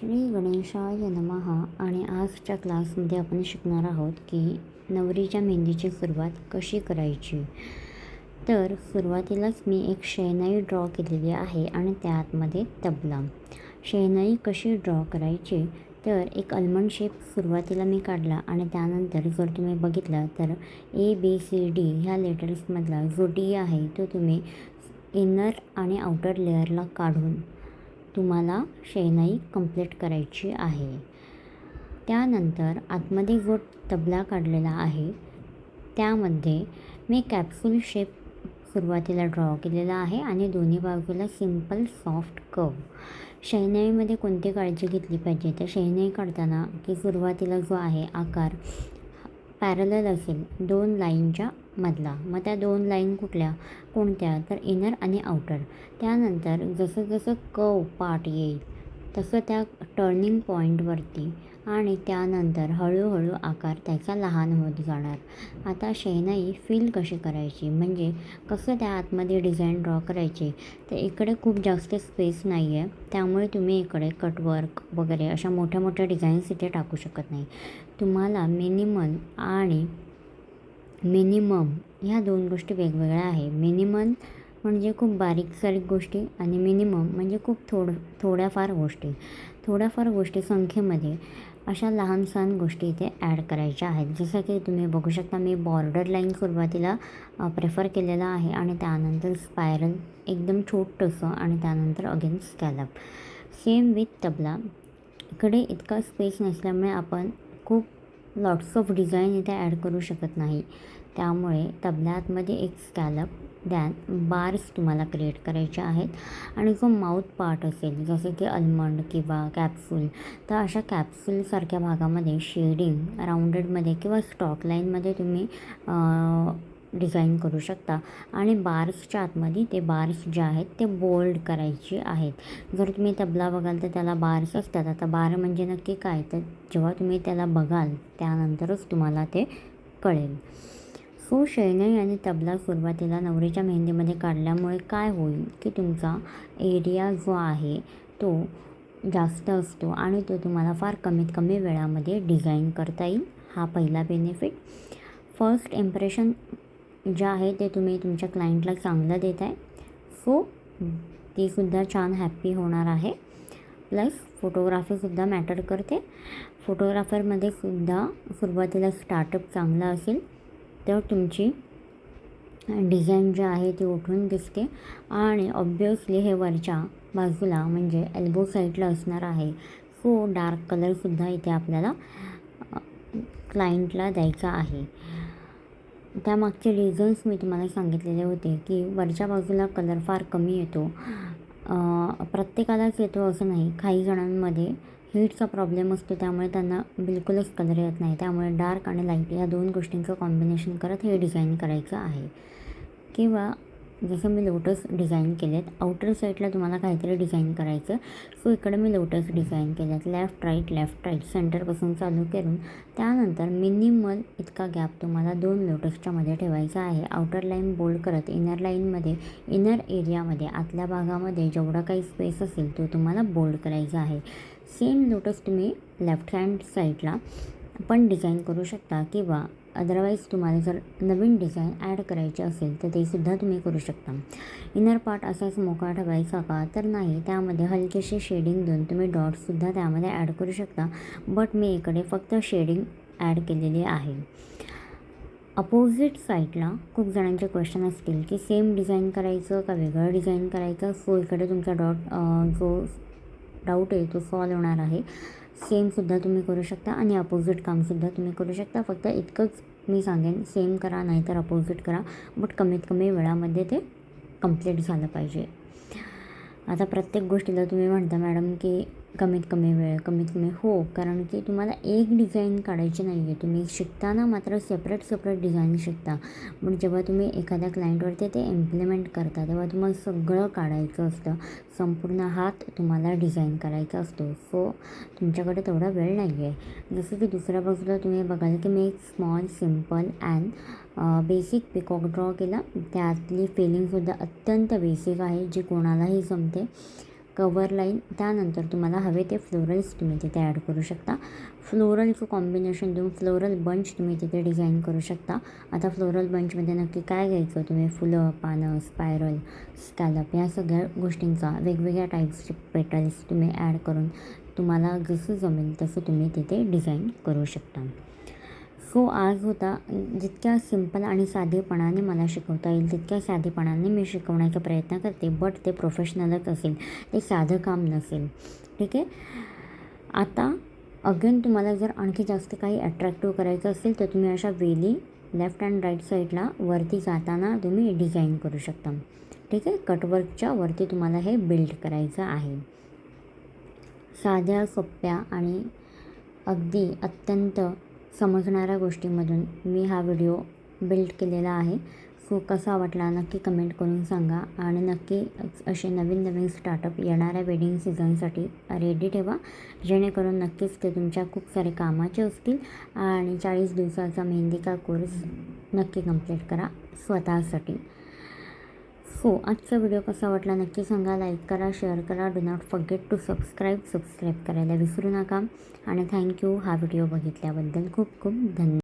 श्री गणेशाय नमहा आणि आजच्या क्लासमध्ये आपण शिकणार आहोत की नवरीच्या मेहंदीची सुरुवात कशी करायची. तर सुरुवातीलाच मी एक शेनाई ड्रॉ केलेली आहे आणि त्या आतमध्ये तबला. शेनाई कशी ड्रॉ करायची? तर एक अल्मंड शेप सुरुवातीला मी काढला आणि त्यानंतर जर तुम्ही बघितलं तर ए बी सी डी ह्या लेटर्समधला जो डी आहे तो तुम्ही इनर आणि आउटर लेअरला काढून तुम्हाला शहनाई कंप्लीट करायची आहे. त्यानंतर आतमध्ये जो तबला काढलेला आहे. त्यामध्ये मी कॅप्सूल शेप सुरुवातीला ड्रॉ केलेला आहे आणि दोन्ही बाजूला सिंपल सॉफ्ट कव शहनाईमध्ये कोणती काळजी घेतली पाहिजे? तर शहनाई काढताना की सुरुवातीला जो आहे आकार पॅरलल असेल दोन लाईनच्या मधला. मग त्या दोन लाईन कुठल्या? कोणत्या? तर इनर आणि आउटर. त्यानंतर जसं जसं कव पार्ट येईल तसं त्या टर्निंग पॉईंटवरती आणि त्यानंतर हळूहळू आकार त्याचा लहान होत जाणार. आता शेनाई फील कशी करायची? म्हणजे कसं त्या आतमध्ये डिझाईन ड्रॉ करायची? तर इकडे खूप जास्त स्पेस नाही आहे त्यामुळे तुम्ही इकडे कटवर्क वगैरे अशा मोठ्या मोठ्या डिझाईन्स इथे टाकू शकत नाही. तुम्हाला मिनिमल आणि मिनिमम ह्या दोन गोष्टी वेगवेगळ्या आहे. मिनिमम म्हणजे खूप बारीक सारीक गोष्टी आणि मिनिमम म्हणजे खूप थोड थोड्याफार गोष्टी. थोड्याफार गोष्टी संख्येमध्ये. अशा लहान सहान गोष्टी इथे ॲड करायच्या आहेत. जसं की तुम्ही बघू शकता मी बॉर्डर लाईन सुरुवातीला प्रेफर केलेला आहे आणि त्यानंतर स्पायरल एकदम छोटंसं आणि त्यानंतर again scallop same with tabla. इकडे इतका स्पेस नसल्यामुळे आपण खूप लॉट्स ऑफ डिझाईन इथे ॲड करू शकत नाही. त्यामुळे तबल्यातमध्ये एक स्कॅलप दॅन बार्स तुम्हाला क्रिएट करायचे आहेत. आणि जो माउथ पार्ट असेल जसे की अल्मंड किंवा कॅप्सूल तर अशा कॅप्सूलसारख्या भागामध्ये शेडिंग राऊंडेडमध्ये किंवा स्टॉक लाईनमध्ये तुम्ही डिझाईन करू शकता. आणि बार्सच्या आतमध्ये ते बार्स जे आहेत ते बोल्ड करायचे आहेत. जर तुम्ही तबला बघाल तर त्याला बार्स असतात. आता बार म्हणजे नक्की काय? तर जेव्हा तुम्ही त्याला बघाल त्यानंतरच तुम्हाला ते कळेल. सो शैनई आणि तबला सुरुवातीला नवरीच्या मेहंदीमध्ये काढल्यामुळे काय होईल की तुमचा एरिया जो आहे तो जास्त असतो आणि तो तुम्हाला फार कमीत कमी वेळामध्ये डिझाईन करता येईल. हा पहिला बेनिफिट फर्स्ट इम्प्रेशन जे आहे ते तुम्ही तुमच्या क्लायंटला चांगलं देत आहे. सो तीसुद्धा छान हॅप्पी होणार आहे. प्लस फोटोग्राफीसुद्धा मॅटर करते. फोटोग्राफरमध्ये सुद्धा सुरुवातीला स्टार्टअप चांगला असेल. तर तुमची डिझाईन जी आहे ती उठून दिसते. आणि ऑब्वियसली हे वरच्या बाजूला म्हणजे एल्बो साईडला असणार आहे. सो डार्क कलरसुद्धा इथे आपल्याला क्लायंटला द्यायचा आहे. त्यामागचे रिझन्स मी तुम्हाला सांगितलेले होते की वरच्या बाजूला कलर फार कमी येतो. प्रत्येकालाच येतो असं नाही. काही जणांमध्ये हीटचा प्रॉब्लेम असतो त्यामुळे त्यांना बिलकुलच कलर येत नाही. त्यामुळे डार्क आणि लाइट या दोन गोष्टींचं कॉम्बिनेशन करत हे डिझाईन करायचं आहे. किंवा जसं मी लोटस डिझाईन केलेत आउटर साईडला तुम्हाला काहीतरी डिझाईन करायचं. सो इकडे मी लोटस डिझाईन केलेत लेफ्ट राईट लेफ्ट राईट सेंटरपासून चालू करून त्यानंतर मिनिमल इतका गॅप तुम्हाला दोन लोटसच्या मध्ये ठेवायचा आहे. आउटर लाईन बोल्ड करत इनर लाईनमध्ये इनर एरियामध्ये आतल्या भागामध्ये जेवढा काही स्पेस असेल तो तुम्हाला बोल्ड करायचा आहे. सेम लोटस तुम्ही लेफ्ट हँड साईडला पण डिझाईन करू शकता किंवा अदरवाईज तुम्हाला जर नवीन डिझाईन ॲड करायची असेल तर ते सुद्धा तुम्ही करू शकता. इनर पार्ट असाच मोकळा ठेवायचा का तर नाही त्यामध्ये हलकेसे शेडिंग देऊन तुम्ही डॉट्ससुद्धा त्यामध्ये ॲड करू शकता बट मी इकडे फक्त शेडिंग ॲड केलेली आहे. अपोजिट साईडला खूप जणांचे क्वेश्चन असतील की सेम डिझाईन करायचं का वेगळं डिझाईन करायचं? सो इकडे तुमचा डॉट जो डाऊट आहे तो सॉल्व होणार आहे. सेमसुद्धा तुम्ही करू शकता आणि अपोजिट कामसुद्धा तुम्ही करू शकता. फक्त इतकंच मी सांगेन सेम करा नाही तर अपोजिट करा. बट कमीत कमी वेळामध्ये ते कंप्लीट झालं पाहिजे. आता प्रत्येक गोष्टीला तुम्ही म्हणता मॅडम की कमीत कमी वेळ कमीत कमी हो. कारण की तुम्हाला एक डिझाईन काढायची नाही आहे तुम्ही शिकताना मात्र सेपरेट सेपरेट डिझाईन शिकता. पण जेव्हा तुम्ही एखाद्या क्लायंटवरती ते इम्प्लिमेंट करता तेव्हा तुम्हाला सगळं काढायचं असतं. संपूर्ण हात तुम्हाला डिझाईन करायचा असतो. सो तुमच्याकडे तेवढा वेळ नाही आहे जसं की दुसऱ्या बाजूला तुम्ही बघाल की मी एक small simple and basic peacock draw केला. त्यातली फिलिंगसुद्धा अत्यंत बेसिक आहे जी कोणालाही जमते. कवर लाईन त्यानंतर तुम्हाला हवे ते फ्लोरल्स तुम्ही तिथे ॲड करू शकता. फ्लोरलचं कॉम्बिनेशन देऊन फ्लोरल बंच तुम्ही तिथे डिझाईन करू शकता. आता फ्लोरल बंचमध्ये नक्की काय घ्यायचं? तुम्ही फुलं पानं स्पायरल स्कॅलप या सगळ्या गोष्टींचा वेगवेगळ्या टाईप्सचे पेटल्स तुम्ही ॲड करून तुम्हाला जसं जमेल तसं तुम्ही तिथे डिझाईन करू शकता. सो आज होता जितक्या सिंपल आणि साधेपणाने मला शिकवता येईल तितक्या साधेपणाने मी शिकवण्याचा प्रयत्न करते बट ते प्रोफेशनलच असेल ते साधं काम नसेल. ठीक आहे? आता अगेन तुम्हाला जर आणखी जास्त काही अट्रॅक्टिव्ह करायचं असेल तर तुम्ही अशा वेली लेफ्ट अँड राईट साईडला वरती जाताना तुम्ही डिझाईन करू शकता. ठीक आहे? कटवर्कच्या वरती तुम्हाला हे बिल्ड करायचं आहे. साध्या सोप्या आणि अगदी अत्यंत समजणाऱ्या गोष्टीमधून मी हा व्हिडिओ बिल्ड केलेला आहे. सो कसा वाटला नक्की कमेंट करून सांगा आणि नक्की असे नवीन नवीन स्टार्टअप येणाऱ्या वेडिंग सीझनसाठी रेडी ठेवा. जेणेकरून नक्कीच ते तुमच्या खूप सारे कामाचे असतील आणि चाळीस दिवसाचा मेहंदी का कोर्स नक्की कंप्लीट करा स्वतःसाठी. सो आजचा व्हिडिओ कसा वाटला नक्की सांगा. लाईक करा शेअर करा. Do not forget to subscribe subscribe करायला विसरू नका. आणि थँक्यू हा व्हिडिओ बघितल्याबद्दल खूप खूप धन्यवाद.